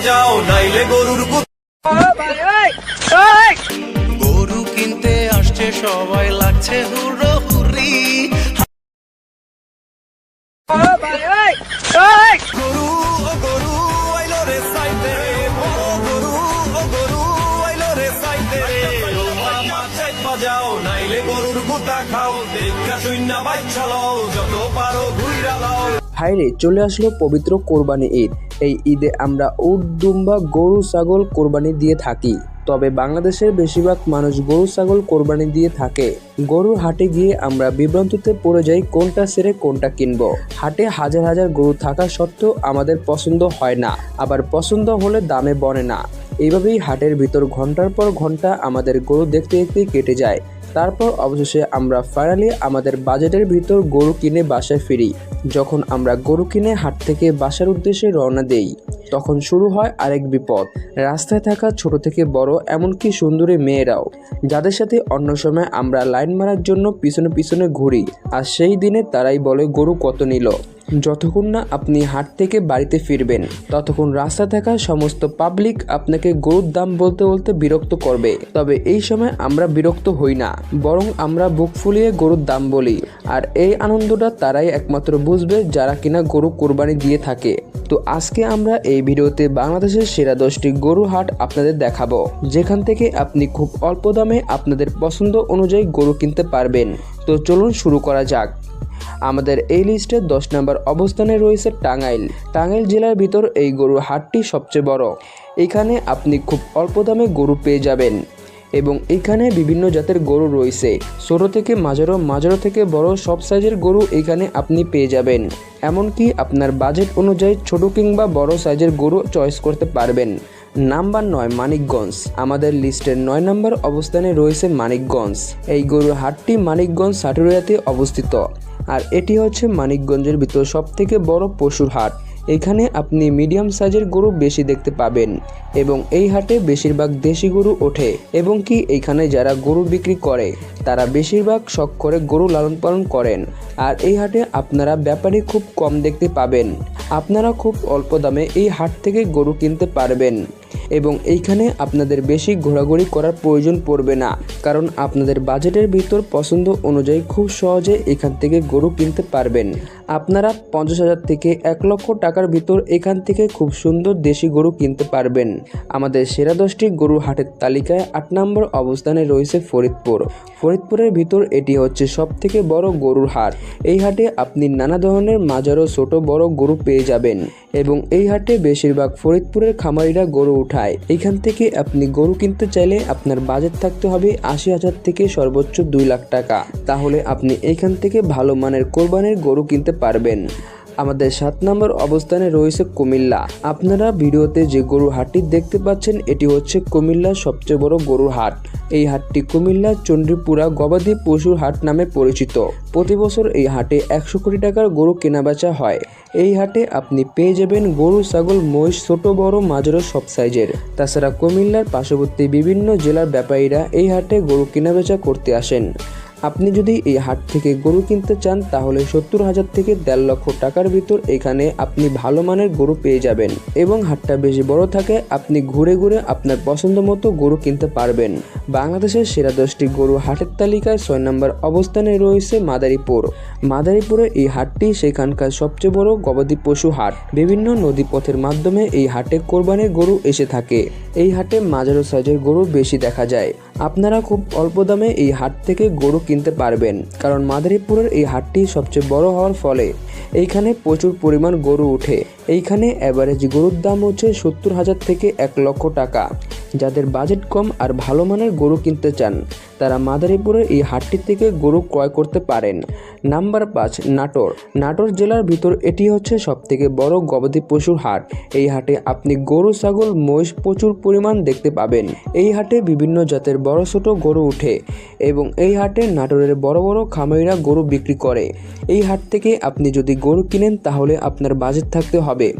বাজাও নাইলে গরুর গরু কিনতে আসছে সবাই লাগছে চলে আসলো পবিত্র কোরবানি ঈদ। এই ঈদে আমরা উট, দুম্বা, গরু, ছাগল কোরবানি দিয়ে থাকি। তবে বাংলাদেশের বেশিরভাগ মানুষ গরু, ছাগল কোরবানি দিয়ে থাকে। গরুর হাটে গিয়ে আমরা বিভ্রান্তিতে পড়ে যাই কোনটা সেরে কোনটা কিনবো। হাটে হাজার হাজার গরু থাকা সত্ত্বেও আমাদের পছন্দ হয় না। আবার পছন্দ হলে দামে বনে না। এইভাবেই হাটের ভিতর ঘণ্টার পর ঘণ্টা আমাদের গরু দেখতে দেখতে কেটে যায়। তারপর অবশেষে আমরা ফাইনালি আমাদের বাজেটের ভিতর গরু কিনে বাসায় ফিরি। যখন আমরা গরু কিনে হাট থেকে বাসার উদ্দেশ্যে রওনা দেই, তখন শুরু হয় আরেক বিপদ। রাস্তায় থাকা ছোট থেকে বড় এমনকি সুন্দরী মেয়েরাও, যাদের সাথে অন্য সময় আমরা লাইন মারার জন্য পিছনে পিছনে ঘুরি। আর সেই দিনে তারাই বলে গরু কত নিল। যতক্ষণ না আপনি হাট থেকে বাড়িতে ফিরবেন, ততক্ষণ রাস্তা থাকা সমস্ত পাবলিক আপনাকে গরুর দাম বলতে বলতে বিরক্ত করবে। তবে এই সময় আমরা বিরক্ত হই না, বরং আমরা বুক ফুলিয়ে গরুর দাম বলি। আর এই আনন্দটা তারাই একমাত্র বুঝবে যারা কিনা গরু কোরবানি দিয়ে থাকে। তো আজকে আমরা এই ভিডিওতে বাংলাদেশের সেরা দশটি গরু হাট আপনাদের দেখাবো, যেখান থেকে আপনি খুব অল্প দামে আপনাদের পছন্দ অনুযায়ী গরু কিনতে পারবেন। তো চলুন শুরু করা যাক। আমাদের এই লিস্টে দশ নম্বর অবস্থানে রয়েছে টাঙ্গাইল। টাঙ্গাইল জেলার ভিতর এই গরুর হাটটি সবচেয়ে বড়। এখানে আপনি খুব অল্প দামে গরু পেয়ে যাবেন এবং এখানে বিভিন্ন জাতের গরু রয়েছে। ছোট থেকে মাঝারো মাঝারো থেকে বড় সব সাইজের গরু এখানে আপনি পেয়ে যাবেন। এমনকি আপনার বাজেট অনুযায়ী ছোট কিংবা বড় সাইজের গরু চয়েস করতে পারবেন। নাম্বার নয়, মানিকগঞ্জ। আমাদের লিস্টের নয় নম্বর অবস্থানে রয়েছে মানিকগঞ্জ। এই গরুর হাটটি মানিকগঞ্জ, সাটুরিয়াতে অবস্থিত। আর এটি হচ্ছে মানিকগঞ্জের ভিতর সব থেকে বড় পশুর হাট। এখানে আপনি মিডিয়াম সাইজের গরু বেশি দেখতে পাবেন এবং এই হাটে বেশিরভাগ দেশি গরু ওঠে এবং কি এইখানে যারা গরু বিক্রি করে, তারা বেশিরভাগ শখ করে গরু লালন পালন করেন। আর এই হাটে আপনারা ব্যাপারী খুব কম দেখতে পাবেন। আপনারা খুব অল্প দামে এই হাট থেকে গরু কিনতে পারবেন। এবং এইখানে আপনাদের বেশি ঘোরাঘুরি করার প্রয়োজন পড়বে না। কারণ আপনাদের বাজেটের ভিতর পছন্দ অনুযায়ী খুব সহজে এখান থেকে গরু কিনতে পারবেন। আপনারা পঞ্চাশ হাজার থেকে এক লক্ষ টাকার ভিতর এখান থেকে খুব সুন্দর দেশি গরু কিনতে পারবেন। আমাদের সেরা দশটি গরু হাটের তালিকায় আট নম্বর অবস্থানে রয়েছে ফরিদপুর। ফরিদপুরের ভিতর এটি হচ্ছে সব থেকে বড় গরুর হাট। এই হাটে আপনি নানা ধরনের মাজারো ছোট বড় গরু পেয়ে যাবেন। এবং এই হাটে বেশিরভাগ ফরিদপুরের খামারিরা গরু উঠায়। এখান থেকে আপনি গরু কিনতে চাইলে আপনার বাজেট থাকতে হবে আশি হাজার থেকে সর্বোচ্চ দুই লাখ টাকা। তাহলে আপনি এখান থেকে ভালো মানের কোরবানির গরু কিনতে পারবেন। আমাদের সাত নম্বর অবস্থানে রয়েছে কুমিল্লা। আপনারা ভিডিওতে যে গরু হাটটি দেখতে পাচ্ছেন, এটি হচ্ছে কুমিল্লার সবচেয়ে বড় গরুর হাট। এই হাটটি কুমিল্লার চণ্ডীপুরা গবাদি পশুর হাট নামে পরিচিত। প্রতি বছর এই হাটে একশো কোটি টাকার গরু কেনাবেচা হয়। এই হাটে আপনি পেয়ে যাবেন গরু, ছাগল, মহিষ, ছোট, বড় মাঝারো সব সাইজের। তাছাড়া কুমিল্লার পার্শ্ববর্তী বিভিন্ন জেলার ব্যাপারীরা এই হাটে গরু কেনাবেচা করতে আসেন। আপনি যদি এই হাট থেকে গরু কিনতে চান, তাহলে সত্তর হাজার থেকে দেড় লক্ষ টাকার ভিতর এখানে আপনি ভালো মানের গরু পেয়ে যাবেন এবং হাটটা বেশি বড় থাকে, আপনি ঘুরে ঘুরে আপনার পছন্দ মতো গরু কিনতে পারবেন। বাংলাদেশের সেরা দশটি গরু হাটের তালিকায় ছয় নম্বর অবস্থানে রয়েছে মাদারীপুর। মাদারীপুরে এই হাটটি সেখানকার সবচেয়ে বড় গবাদি পশু হাট। বিভিন্ন নদী পথের মাধ্যমে এই হাটে কোরবানির গরু এসে থাকে। এই হাটে মাঝারো সাইজের গরু বেশি দেখা যায়। আপনারা খুব অল্প দামে এই হাট থেকে গরু কিনতে পারবেন, কারণ মাদারীপুরের এই হাটটি সবচেয়ে বড় হওয়ার ফলে এইখানে প্রচুর পরিমাণ গরু উঠে এইখানে অ্যাভারেজ গরুর দাম হচ্ছে সত্তর হাজার থেকে এক লক্ষ টাকা। যাদের বাজেট কম আর ভালো মানের গরু কিনতে চান, তারা মাদারীপুরের এই হাটটি থেকে গরু ক্রয় করতে পারেন। নাম্বার পাঁচ, নাটোর। নাটোর জেলার ভিতর এটি হচ্ছে সবথেকে বড় গবাদি পশুর হাট। এই হাটে আপনি গরু, ছাগল, মহিষ প্রচুর পরিমাণ দেখতে পাবেন। এই হাটে বিভিন্ন জাতের বড়, ছোট গরু উঠে এবং এই হাটে নাটোরের বড় বড় খামারিরা গরু বিক্রি করে। এই হাট থেকে আপনি যদি গরু কিনেন, তাহলে আপনার বাজেট থাকতে হবে।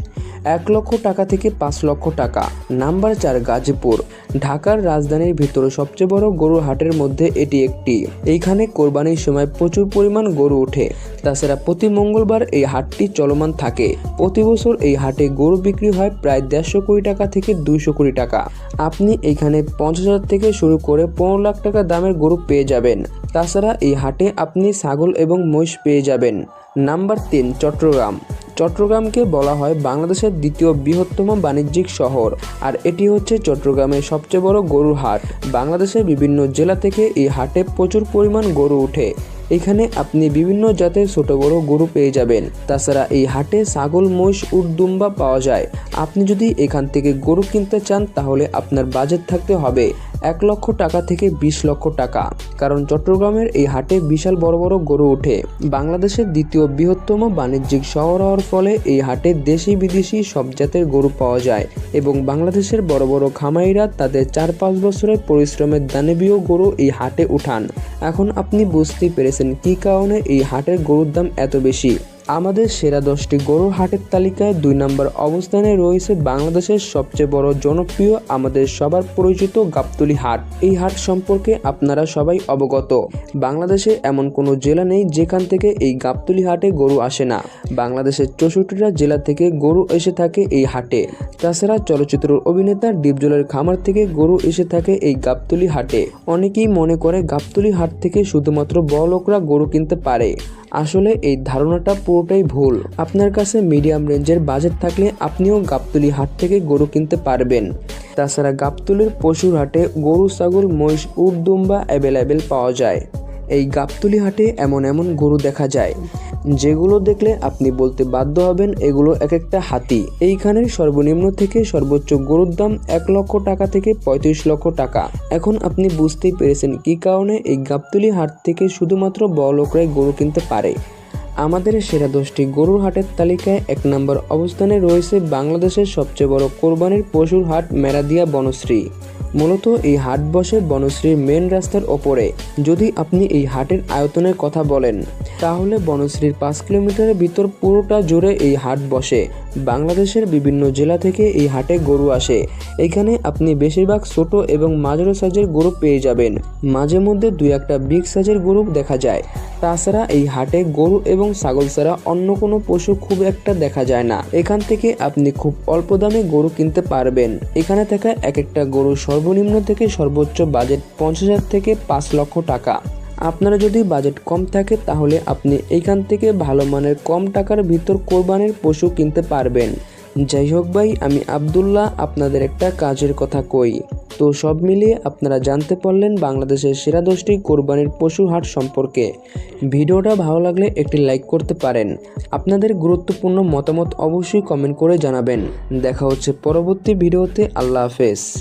এক লক্ষ টাকা থেকে পাঁচ লক্ষ টাকা। নাম্বার চার, গাজীপুর। ঢাকার রাজধানীর ভিতরে সবচেয়ে বড় গরুর হাটের মধ্যে এটি একটি। এইখানে কোরবানির সময় প্রচুর পরিমাণ গরু ওঠে। তাছাড়া প্রতি মঙ্গলবার এই হাটটি চলমান থাকে। প্রতি বছর এই হাটে গরু বিক্রি হয় প্রায় দেড়শো কোটি টাকা থেকে দুইশো কোটি টাকা। আপনি এখানে পঞ্চাশ হাজার থেকে শুরু করে পনেরো লাখ টাকা দামের গরু পেয়ে যাবেন। তাছাড়া এই হাটে আপনি ছাগল এবং মহিষ পেয়ে যাবেন। নাম্বার তিন, চট্টগ্রাম। চট্টগ্রামকে বলা হয় বাংলাদেশের দ্বিতীয় বৃহত্তম বাণিজ্যিক শহর আর এটি হচ্ছে চট্টগ্রামের সবচেয়ে বড় গরুর হাট। বাংলাদেশের বিভিন্ন জেলা থেকে এই হাটে প্রচুর পরিমাণ গরু ওঠে। এখানে আপনি বিভিন্ন জাতের ছোট বড় গরু পেয়ে যাবেন। তাছাড়া এই হাটে ছাগল, মহিষ উটদুম্বা পাওয়া যায়। আপনি যদি এখান থেকে গরু কিনতে চান, তাহলে আপনার বাজেট থাকতে হবে এক লক্ষ টাকা থেকে বিশ লক্ষ টাকা। কারণ চট্টগ্রামের এই হাটে বিশাল বড় বড় গরু ওঠে। বাংলাদেশের দ্বিতীয় বৃহত্তম বাণিজ্যিক শহর হওয়ার ফলে এই হাটে দেশি বিদেশি সব জাতের গরু পাওয়া যায় এবং বাংলাদেশের বড় বড় খামাইরা তাদের চার পাঁচ বছরের পরিশ্রমের দানবীয় গরু এই হাটে উঠান। এখন আপনি বুঝতেই পেরেছেন কী কারণে এই হাটের গরুর দাম এত বেশি? আমাদের সেরা দশটি গরুর হাটের তালিকায় দুই নম্বর অবস্থানে রয়েছে বাংলাদেশের সবচেয়ে বড় জনপ্রিয়, আমাদের সবার পরিচিত গাবতলি হাট। এই হাট সম্পর্কে আপনারা সবাই অবগত। বাংলাদেশে এমন কোনো জেলা নেই যেখান থেকে এই গাবতলি হাটে গরু আসে না। বাংলাদেশের চৌষট্টিটা জেলা থেকে গরু এসে থাকে এই হাটে। তাছাড়া চলচ্চিত্র অভিনেতা ডিপজলের খামার থেকে গরু এসে থাকে এই গাবতলি হাটে। অনেকেই মনে করে গাবতলি হাট থেকে শুধুমাত্র বড় লোকরা গরু কিনতে পারে। আসলে এই ধারণাটা পুরোটাই ভুল। আপনার কাছে মিডিয়াম রেঞ্জের বাজেট থাকলে আপনিও গাবতলি হাট থেকে গরু কিনতে পারবেন। তাছাড়া গাবতলির পশুর হাটে গরু, ছাগল, মহিষ উট দুম্বা অ্যাভেলেবেল পাওয়া যায়। এই গাবতলি হাটে এমন এমন গরু দেখা যায়। যেগুলো দেখলে আপনি বলতে বাধ্য হবেন, এগুলো এক একটা হাতি। এইখানের সর্বনিম্ন থেকে সর্বোচ্চ গরুর দাম এক লক্ষ টাকা থেকে পঁয়ত্রিশ লক্ষ টাকা। এখন আপনি বুঝতেই পেরেছেন কি কারণে এই গাবতলি হাট থেকে শুধুমাত্র বড় লোকরাই গরু কিনতে পারে। আমাদের সেরা দশটি গরুর হাটের তালিকায় এক নম্বর অবস্থানে রয়েছে বাংলাদেশের সবচেয়ে বড় কোরবানির পশুর হাট মেরাদিয়া বনশ্রী। মূলত এই হাট বসে বনশ্রীর মেন রাস্তার ওপরে। যদি আপনি এই হাটের আয়তনের কথা বলেন, তাহলে বনশ্রীর পাঁচ কিলোমিটারের ভিতর পুরোটা জুড়ে এই হাট বসে। বাংলাদেশের বিভিন্ন জেলা থেকে এই হাটে গরু আসে। এখানে আপনি বেশিরভাগ ছোট এবং মাঝারো সাইজের গরু পেয়ে যাবেন। মাঝে মধ্যে দুই একটা বিগ সাইজের গরু দেখা যায়। তাছাড়া এই হাটে গরু এবং ছাগল ছাড়া অন্য কোনো পশু খুব একটা দেখা যায় না। এখান থেকে আপনি খুব অল্প দামে গরু কিনতে পারবেন। এখানে থাকা এক একটা গরু সর্বনিম্ন থেকে সর্বোচ্চ বাজেট পঞ্চাশ হাজার থেকে পাঁচ লক্ষ টাকা। আপনারা যদি বাজেট কম থাকে, তাহলে আপনি এইখান থেকে ভালো মানের কম টাকার ভিতর কোরবানির পশু কিনতে পারবেন। যাই হোক ভাই, আমি আবদুল্লাহ আপনাদের একটা কাজের কথা কই। তো সব মিলিয়ে আপনারা জানতে পারলেন বাংলাদেশের সেরা দশটি কোরবানির পশুর হাট সম্পর্কে। ভিডিওটা ভালো লাগলে একটি লাইক করতে পারেন। আপনাদের গুরুত্বপূর্ণ মতামত অবশ্যই কমেন্ট করে জানাবেন। দেখা হচ্ছে পরবর্তী ভিডিওতে। আল্লাহ হাফেজ।